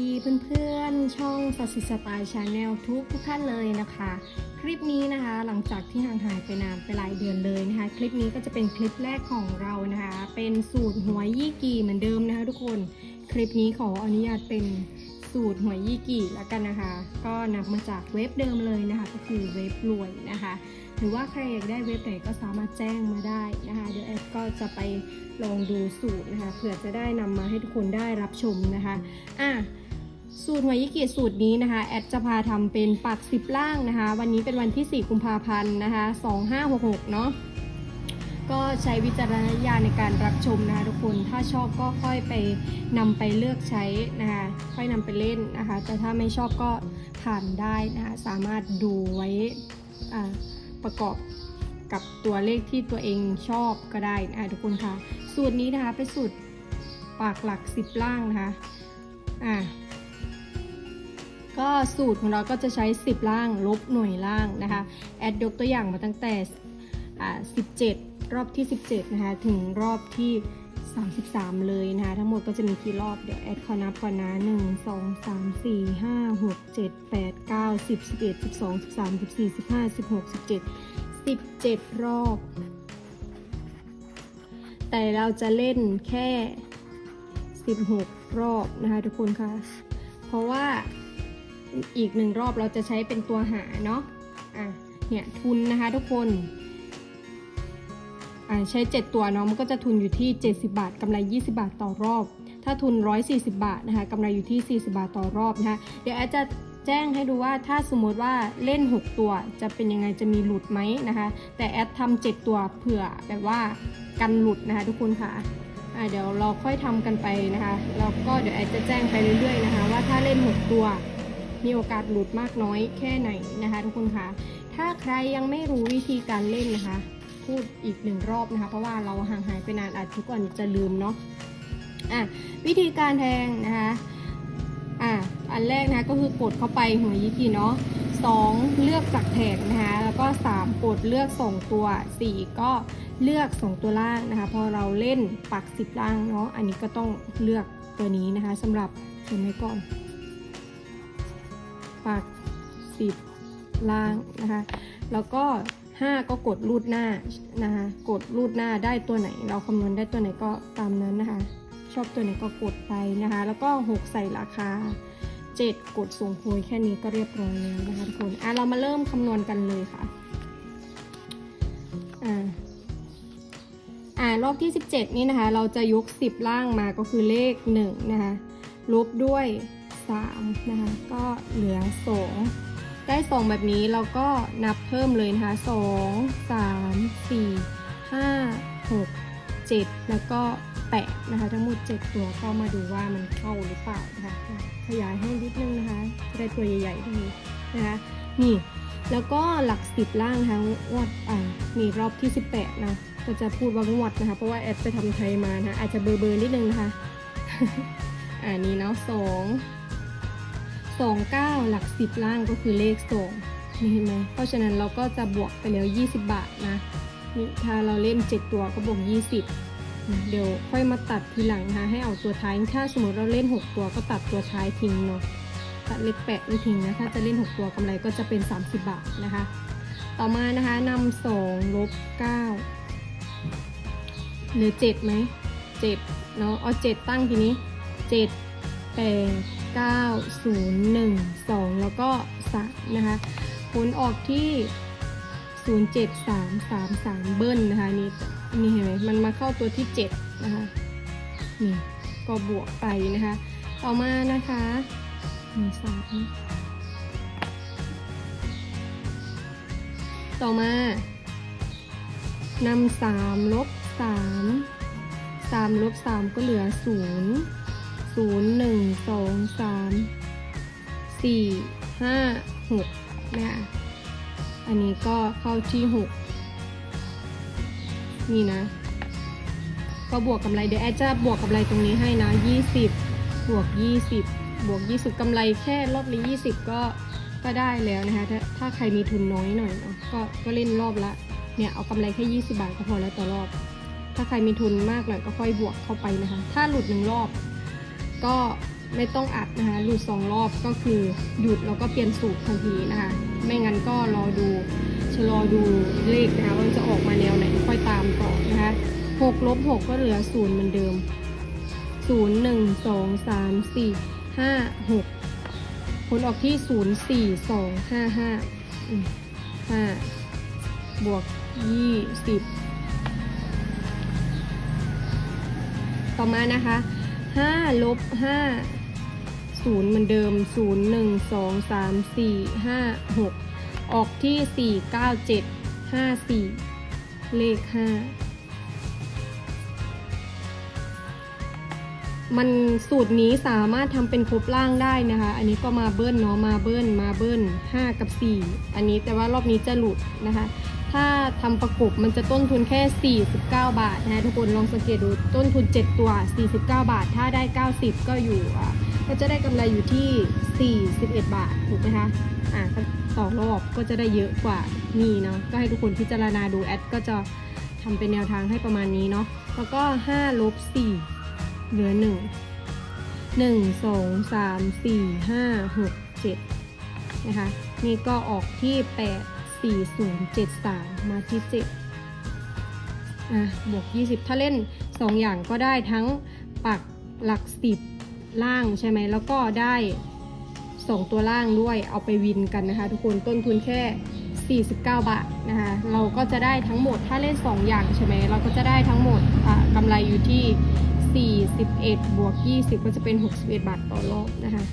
ดีเพื่อนๆ ช่องสัสิสไตล์ชาแนลทุกทุกท่านเลยนะคะ คลิปนี้นะคะหลังจากที่ห่างหายไปนานไปหลายเดือนเลยนะคะ คลิปนี้ก็จะเป็นคลิปแรกของเรานะคะ เป็นสูตรหวยยี่กี่เหมือนเดิมนะคะทุกคนคลิปนี้ขออนุญาตเป็นสูตรหวยยี่กี่แล้วกันนะคะ ก็นำมาจากเว็บเดิมเลยนะคะ ก็คือเว็บรวยนะคะ หรือว่าใครอยากได้เว็บไหนก็สามารถแจ้งมาได้นะคะ เดี๋ยวแอดก็จะไปลองดูสูตรนะคะเผื่อจะได้นำมาให้ทุกคนได้รับชมนะคะ อะ สูตรหวยยิกิสูตรนี้นะคะ แอดจะพาทำเป็นปักสิบล่างนะคะ วันนี้เป็นวันที่ 4 กุมภาพันธ์นะคะ2566 เนาะก็ใช้วิจารณญาณในการรับชมนะคะทุกคนถ้าชอบก็ค่อยไปนำไปเลือกใช้นะคะค่อยนำไปเล่นนะคะ แต่ถ้าไม่ชอบก็ผ่านได้นะคะสามารถดูไว้อ่าประกอบกับตัวเลขที่ตัวเองชอบก็ได้นะคะทุกคนค่ะ สูตรนี้นะคะเป็นสูตรปากหลัก10ล่างนะคะอ่า ก็สูตรของเราก็จะใช้ 10 ล่างลบหน่วยล่างนะคะ แอดยกตัวอย่างมาตั้งแต่ 17 รอบที่ 17 นะคะ ถึงรอบที่ 33 เลยนะคะ ทั้งหมดก็จะมีกี่รอบ เดี๋ยวแอดขอนับก่อนนะ 1 2 3 4 5 6 7 8 9 10 11 12 13 14 15 16 17 17 รอบ แต่เราจะเล่นแค่ 16 รอบนะคะทุกคนค่ะ เพราะว่า อีกหนึ่งรอบเราจะใช้เป็นตัวหาเนาะอะเนี่ยทุนนะคะทุกคนอ่าใช้ 7 ตัวเนาะมันก็จะทุนอยู่ที่ 70 บาทกำไร 20 บาทต่อรอบ ถ้าทุน 140 บาทนะคะกำไรอยู่ที่ 40 บาทต่อรอบนะคะเดี๋ยวแอดจะแจ้งให้ดูว่าถ้าสมมติว่าเล่น 6 ตัวจะเป็นยังไงจะมีหลุดไหมนะคะ แต่แอดทำ7ตัวเผื่อแบบว่ากันหลุดนะคะทุกคนค่ะอ่าเดี๋ยวเราค่อยทำกันไปนะคะแล้วก็เดี๋ยวแอดจะแจ้งไปเรื่อยๆนะคะ ว่าถ้าเล่น 6 ตัว มีโอกาสหลุดมากน้อยแค่ไหนนะคะ ทุกคนคะถ้าใครยังไม่รู้วิธีการเล่นนะคะ พูดอีกหนึ่งรอบนะคะ เพราะว่าเราห่างหายไปนานอาจทุกคนจะลืมเนาะอะวิธีการแทงนะคะอะอันแรกนะคะก็คือกดเข้าไปหัวยิกิเนาะสองเลือกจากแผงนะคะแล้วก็สามกดเลือกสองตัวสี่ก็เลือกสองตัวล่างนะคะ พอเราเล่นปักสิบล่างเนาะอันนี้ก็ต้องเลือกตัวนี้นะคะสำหรับเห็นไหมก่อน ปักสิบล่างนะคะ แล้วก็ 5 ก็กดรูดหน้านะคะ กดรูดหน้าได้ตัวไหน เราคำนวณได้ตัวไหนก็ตามนั้นนะคะ ชอบตัวไหนก็กดไปนะคะ แล้วก็ 6 ใส่ราคา 7 กดส่งโพยแค่นี้ก็เรียบร้อยแล้วนะคะทุกคน อะเรามาเริ่มคำนวณกันเลยค่ะ อ่า อ่ารอบที่ 17 นี่นะคะ เราจะยก 10 ล่างมาก็คือเลข 1 นะคะ ลบด้วย 3นะคะก็เหลือ 2 ได้ 2 แบบนี้เราก็นับเพิ่มเลยนะคะ 2 3 4 5 6 7 แล้วก็ 8 นะคะ ทั้งหมด 7 ตัวก็มาดูว่ามันเข้าหรือเปล่านะคะขยายให้นิดนึงนะคะจะได้ตัวใหญ่ๆดีนะคะนี่แล้วก็หลักสิบล่างนะคะงวดอ่านี่รอบที่ 18นะก็จะพูดว่างวดนะคะ เพราะว่าแอดไปทำไทยมานะคะอาจจะเบอร์เบอร์นิดนึงนะคะ อ่านี่เนาะสอง สองเก้าหลักสิบล่างก็คือเลขสองนี่เห็นไหมเพราะฉะนั้นเราก็จะบวกไปแล้ว 20 บาทนะนี่ถ้าเราเล่น 7 ตัวก็บวก 20 เดี๋ยวค่อยมาตัดทีหลังนะคะให้เอาตัวท้าย ถ้าสมมติเราเล่น 6 ตัวก็ตัดตัวท้ายทิ้งเนาะตัดเลขแปดไม่ทิ้งนะ ถ้าจะเล่น 6 ตัวกำไรก็จะเป็น 30 บาทนะคะ ต่อมานะคะนำสองลบเก้าเหลือเจ็ดไหมเจ็ดเนาะเอาเจ็ดตั้งทีนี้เจ็ ดแปดเก้าศูนย์หนึ่งสองแล้วก็สามนะคะ ผลออกที่ศูนย์เจ็ดสามสามสามเบิ้ลนะคะ นี่นี่เห็นไหมมันมาเข้าตัวที่เจ็ดนะคะ นี่ก็บวกไปนะคะ ต่อมานะคะหนึ่งสามต่อมานำสามลบสามสามลบสามก็เหลือศูนย์ ศูนย์หนึ่งสองสามสี่ห้าหกนะคะอันนี้ก็เข้าที่หกนี่นะ ก็บวกกำไรเดี๋ยวแอดจะบวกกำไรตรงนี้ให้นะ20บวก20บวก20กำไรแค่รอบละ20ก็ก็ได้แล้วนะคะถ้าถ้าใครมีทุนน้อยหน่อยเนาะก็ก็เล่นรอบละเนี่ยเอากำไรแค่ 20 บาทก็พอแล้วต่อรอบ ถ้าใครมีทุนมากหน่อยก็ค่อยบวกเข้าไปนะคะ ถ้าหลุดหนึ่งรอบ ก็ไม่ต้องอัดนะคะหลุดสองรอบก็คือหยุดแล้วก็เปลี่ยนสูตรทันทีนะคะ ไม่งั้นก็รอดูชะลอดูเลขนะคะว่ามันจะออกมาแนวไหนค่อยตามต่อนะคะหกลบหกก็เหลือศูนย์เหมือนเดิมศูนย์หนึ่งสองสามสี่ห้าหกผลออกที่ศูนย์สี่สองห้าห้าห้าบวกยี่สิบต่อมานะคะ 5ลบ5 0เหมือนเดิม0 1 2 3 4 5 6ออกที่4 9 7 5 4เลข5มันสูตรนี้สามารถทำเป็นครบล่างได้นะคะ อันนี้ก็มาเบิ้ลเนาะมาเบิ้ลมาเบิ้ล5 กับ 4 อันนี้แต่ว่ารอบนี้จะหลุดนะคะ ถ้าทำประกบมันจะต้นทุนแค่ 49 บาทนะทุกคนลองสังเกตดูต้นทุน 7 ตัว 49 บาท ถ้าได้ 90 ก็อยู่ก็จะได้กำไรอยู่ที่ 41 บาทถูกไหมคะอะต่อรอบก็จะได้เยอะกว่านี่เนาะก็ให้ทุกคนพิจารณาดูแอดก็จะทำเป็นแนวทางให้ประมาณนี้เนาะแล้วก็5ลบ4เหลือ 1 1 2 3 4 5 6 7นะคะนี่ก็ออกที่ 8 4073 มาที่7อะบวก 20 ถ้าเล่น 2 อย่างก็ได้ทั้งปักหลัก 10 ล่างใช่ไหมแล้วก็ได้ 2 ตัวล่างด้วยเอาไปวินกันนะคะ ทุกคนต้นทุนแค่ 49 บาทนะคะ เราก็จะได้ทั้งหมดถ้าเล่น 2 อย่างใช่ไหมเราก็จะได้ทั้งหมดอะกำไรอยู่ที่ 41 บวก 20 ก็จะเป็น 61 บาทต่อรอบนะคะ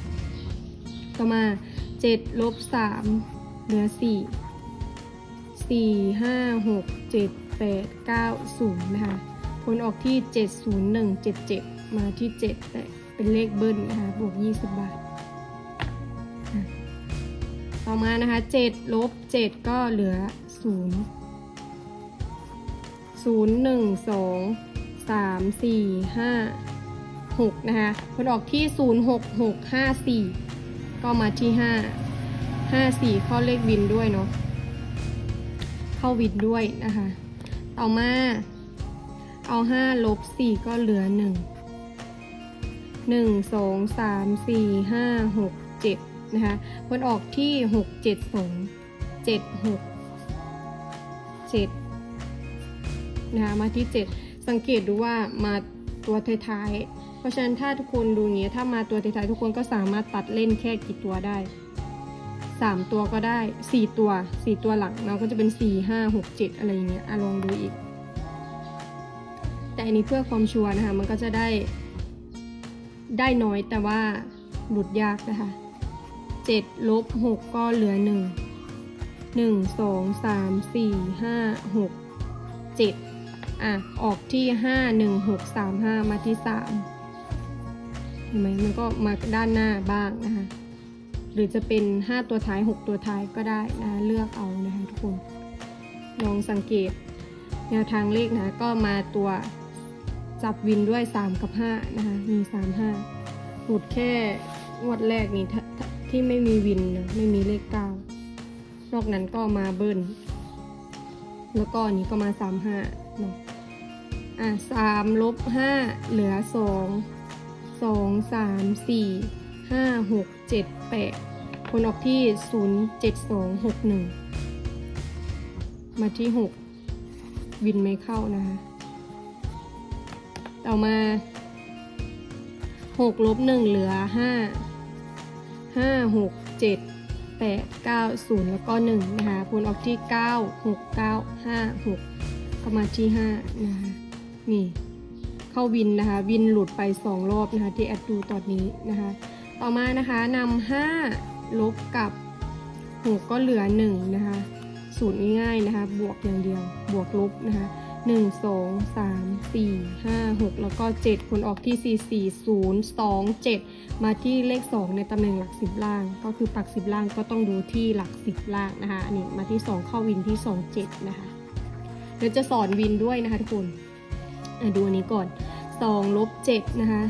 ต่อมา7ลบ3เหลือ4 สี่ห้าหกเจ็ดแปดเก้าศูนย์นะคะ ผลออกที่เจ็ดศูนย์หนึ่งเจ็ดเจ็ดมาที่เจ็ดแต่เป็นเลขเบิ้ลนะคะ บวกยี่สิบบาท ต่อมานะคะเจ็ดลบเจ็ดก็เหลือศูนย์ศูนย์หนึ่งสองสามสี่ห้าหกนะคะผลออกที่ศูนย์หกหกห้าสี่ก็มาที่ห้าห้าสี่เข้าเลขบินด้วยเนาะ เข้าวิดด้วยนะคะ ต่อมา เอา5ลบ4ก็เหลือ 1 1 2 3 4 5 6 7 นะคะผลออกที่ 6 7 2 7 6 7 นะคะมาที่ 7 สังเกตดูว่ามาตัวท้ายๆ เพราะฉะนั้นถ้าทุกคนดูอย่างนี้ถ้ามาตัวท้ายๆทุกคนก็สามารถตัดเล่นแค่กี่ตัวได้ สามตัวก็ได้สี่ตัวสี่ตัวหลังเนาะก็จะเป็นสี่ห้าหกเจ็ดอะไรอย่างเงี้ยอะลองดูอีก แต่อันนี้เพื่อความชัวร์นะคะ มันก็จะได้ ได้น้อยแต่ว่าหลุดยากนะคะเจ็ดลบหกก็เหลือหนึ่งหนึ่งสองสามสี่ห้าหกเจ็ดอะ ออกที่ห้าหนึ่งหกสามห้ามาที่สามเห็นไหมมันก็มาด้านหน้าบ้างนะคะ หรือจะเป็น 5 ตัวท้าย 6 ตัวท้ายก็ได้นะเลือกเอานะคะทุกคนลองสังเกตแนวทางเลขนะก็มาตัวจับวินด้วย 3 กับ5นะคะมี 3 5หลุดแค่งวดแรกนี่ที่ไม่มีวินนะไม่มีเลข 9 นอกนั้นก็มาเบิ้ลแล้วก็อันนี้ก็มา 3 5เนาะอะ3ลบ5เหลือ2 2 3 4ห้าหกเจ็ดแปด ผลออกที่ศูนย์เจ็ดสองหกหนึ่งมาที่หกวินไม่เข้านะคะ ต่อมาหกลบหนึ่งเหลือห้าห้าหกเจ็ดแปดเก้าศูนย์แล้วก็หนึ่งนะคะ ผลออกที่เก้าหกเก้าห้าหกก็มาที่ห้านะคะ นี่ เข้าวินนะคะ วินหลุดไปสองรอบนะคะ ที่แอดดูตอนนี้นะคะ ต่อมานะคะนำห้า ลบกับหกก็เหลือหนึ่งนะคะสูตรง่ายๆนะคะบวกอย่างเดียวบวกลบนะคะหนึ่งสองสามสี่ห้าหกแล้วก็เจ็ดผลออกที่สี่สี่ศูนย์สองเจ็ดมาที่เลขสองในตำแหน่งหลักสิบล่าง ก็คือปักสิบล่างก็ต้องดูที่หลักสิบล่างนะคะอันนี้มาที่สองเข้าวินที่สองเจ็ดนะคะเดี๋ยวจะสอนวินด้วยนะคะทุกคนดูอันนี้ก่อนสองลบเจ็ดนะคะ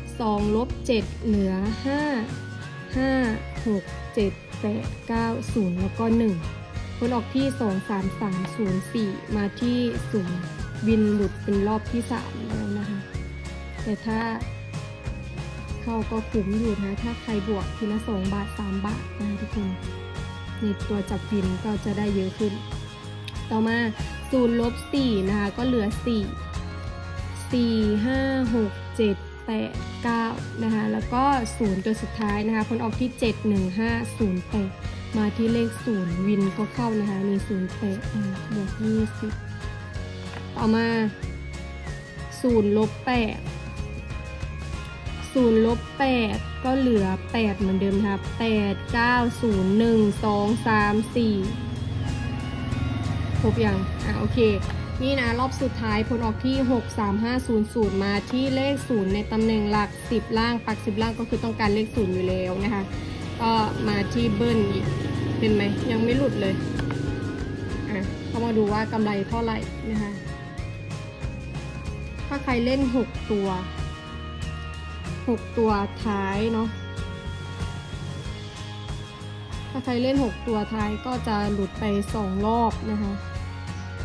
2 ลบ 7 เหลือ 5 5 6 7 8 9 0 แล้วก็ 1 ผลออกที่ 2 3 3 0 4 มาที่0วินหลุดเป็นรอบที่ 3 แล้วนะคะ แต่ถ้าเข้าก็คุ้มอยู่นะ ถ้าใครบวกทีละสองบาท 3 บาทนะคะทุกคนในตัวจับวินก็จะได้เยอะขึ้น ต่อมาศูนย์ลบสี่นะคะ ก็เหลือสี่สี่ห้าห กเจ็ดแปดเก้านะคะ แล้วก็ศูนย์ตัวสุดท้ายนะคะ ผลออกที่เจ็ดหนึ่งห้าศูนย์แปดมาที่เลขศูนย์วินก็เข้านะคะมีศูนย์แปดบวกยี่สิบต่อมาศูนย์ลบแปดศูนย์ลบแปดก็เหลือแปดเหมือนเดิมคะแปดเก้าศูนย์หนึ่งสองสามสี่ครบยัง อะ โอเค นี่นะ รอบสุดท้ายผลออกที่ 63500 มาที่เลข 0 ในตำแหน่งหลัก 10 ล่าง ปัก 10 ล่างก็คือต้องการเลข 0 อยู่แล้วนะคะ ก็มาที่เบิ้ลอีกเป็นไหม ยังไม่หลุดเลย อะเข้ามาดูว่ากำไรเท่าไหร่นะคะ ถ้าใครเล่น 6 ตัว 6 ตัวท้ายเนาะถ้าใครเล่น 6 ตัวท้ายก็จะหลุดไป 2 รอบนะคะ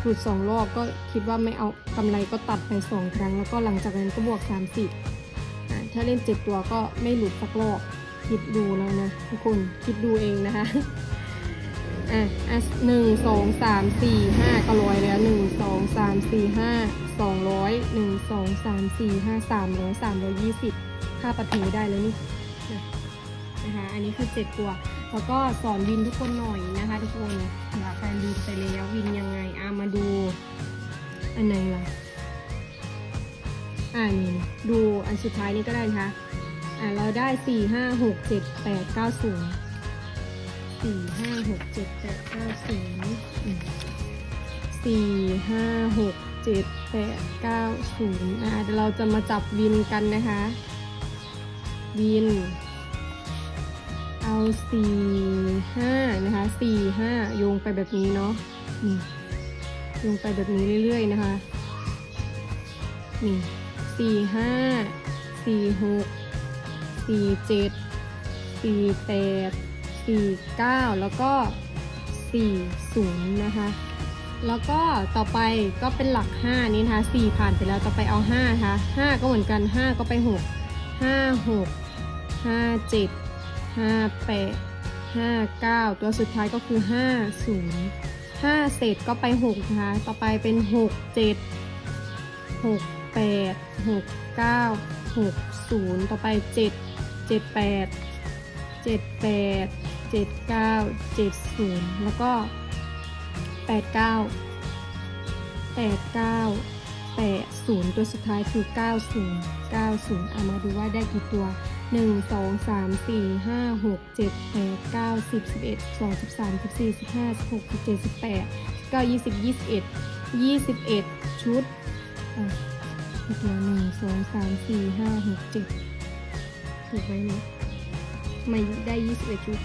หลุด2รอบก็คิดว่าไม่เอากำไรก็ตัดไป 2 ครั้ง แล้วก็หลังจากนั้นก็บวก 30อะถ้าเล่น 7 ตัวก็ไม่หลุดสักรอบคิดดูแล้วนะทุกคนคิดดูเองนะคะอะอะหนึ่งสองสามสี่ห้าก็ร้อยแล้วหนึ่งสองสามสี่ห้าสองร้อยหนึ่งสองสามสี่ห้าสามร้อยสามร้อยยี่สิบค่าปฏิได้แล้วนี่นะ อันนี้คือ7ตัว แล้วก็สอนวินทุกคนหน่อยนะคะ ทุกคนอยากใครลืมไปแล้ววินยังไงอะมาดูอันไหนล่ะอ่านี่ดูอันสุดท้ายนี้ก็ได้นะคะอ่าเราได้สี่ห้าหกเจ็ดแปดเก้าศูนย์สี่ห้าหกเจ็ดแปดเก้าศูนย์สี่ห้าหกเจ็ดแปดเก้าศูนย์อ่าเราจะมาจับวินกันนะคะ วิน สี่ห้านะคะสี่ห้าโยงไปแบบนี้เนาะโยงไปแบบนี้เรื่อยๆนะคะนี่สี่ห้าสี่หกสี่เจ็ดสี่แปดสี่เก้าแล้วก็สี่ศูนย์นะคะ แล้วก็ต่อไปก็เป็นหลัก5นี้นะคะ4ผ่านไปแล้วต่อไปเอา5นะคะ5ก็เหมือนกัน5ก็ไป6 5 6 5 7 5 8 5 9 ตัวสุดท้ายก็คือ 5 0 5เศษก็ไป 6 นะคะ ต่อไปเป็น 6 7 6 8 6 9 6 0 ต่อไป 7 7 8 7 8 7 9 7 0 แล้วก็ 89 89 80 ตัวสุดท้ายคือ 90 90เอามาดูว่าได้กี่ตัว 1 2 3 4 5 6 7 8 9 10 11 12 13 14 15 16 17 18 19 20 21 21 ชุดอะกี่ตัว1 2 3 4 5 6 7ถูกไหมเนี่ยไม่ได้21ชุด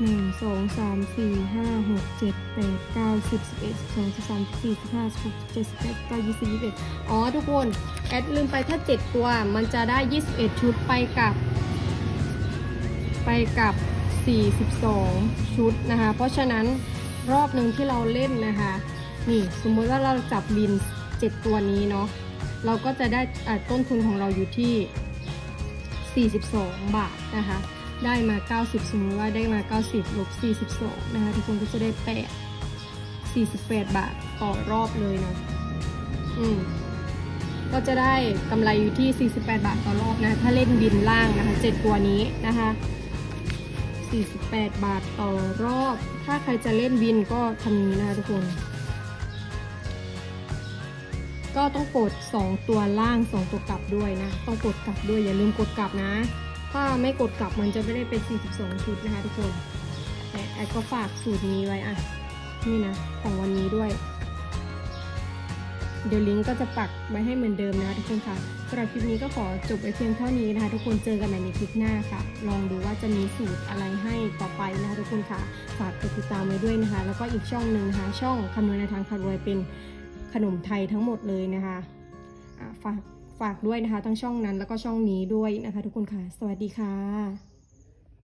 หนึ่งสองสามสี่ห้าหกเจ็ดแปดเก้าสิบสิบเอ็ดสิบสองสิบสามสิบสี่สิบห้าสิบหกสิบเจ็ดสิบแปดเก้ายี่สิบยี่สิบเอ็ดอ๋อทุกคนแอดลืมไปถ้าเจ็ดตัวมันจะได้ยี่สิบเอ็ดชุดไปกับ ไปกับสี่สิบสองชุดนะคะ เพราะฉะนั้นรอบหนึ่งที่เราเล่นนะคะ นี่สมมติว่าเราจับบินเจ็ดตัวนี้เนาะเราก็จะได้ต้นทุนของเราอยู่ที่ 42 บาทนะคะ ได้มา 90 สมมติว่าได้มา 90ลบ42 นะคะทุกคนก็จะได้ 8 48 บาทต่อรอบเลยนะ อืมก็จะได้กำไรอยู่ที่ 48 บาทต่อรอบนะ ถ้าเล่นบินล่างนะคะ 7 ตัวนี้นะคะ 48 บาทต่อรอบ ถ้าใครจะเล่นบินก็ทำนี้นะคะทุกคนก็ต้องกด 2 ตัวล่าง 2 ตัวกลับด้วยนะ ต้องกดกลับด้วยอย่าลืมกดกลับนะ ถ้าไม่กดกลับมันจะไม่ได้เป็น 42 ชุดนะคะทุกคนแอดก็ฝากสูตรนี้ไว้อะ นี่นะ ของวันนี้ด้วย เดี๋ยวลิงก์ก็จะปักไว้ให้เหมือนเดิมนะคะทุกคนค่ะสำหรับคลิปนี้ก็ขอจบไปเพียงเท่านี้นะคะ ทุกคนเจอกันใหม่ในคลิปหน้าค่ะ ลองดูว่าจะมีสูตรอะไรให้ต่อไปนะคะทุกคนค่ะ ฝากกดติดตามไว้ด้วยนะคะ แล้วก็อีกช่องหนึ่งนะคะช่องคำนวณในทางพารวยเป็นขนมไทยทั้งหมดเลยนะคะฝาก ฝากด้วยนะคะ ทั้งช่องนั้นแล้วก็ช่องนี้ด้วยนะคะ ทุกคนค่ะ สวัสดีค่ะ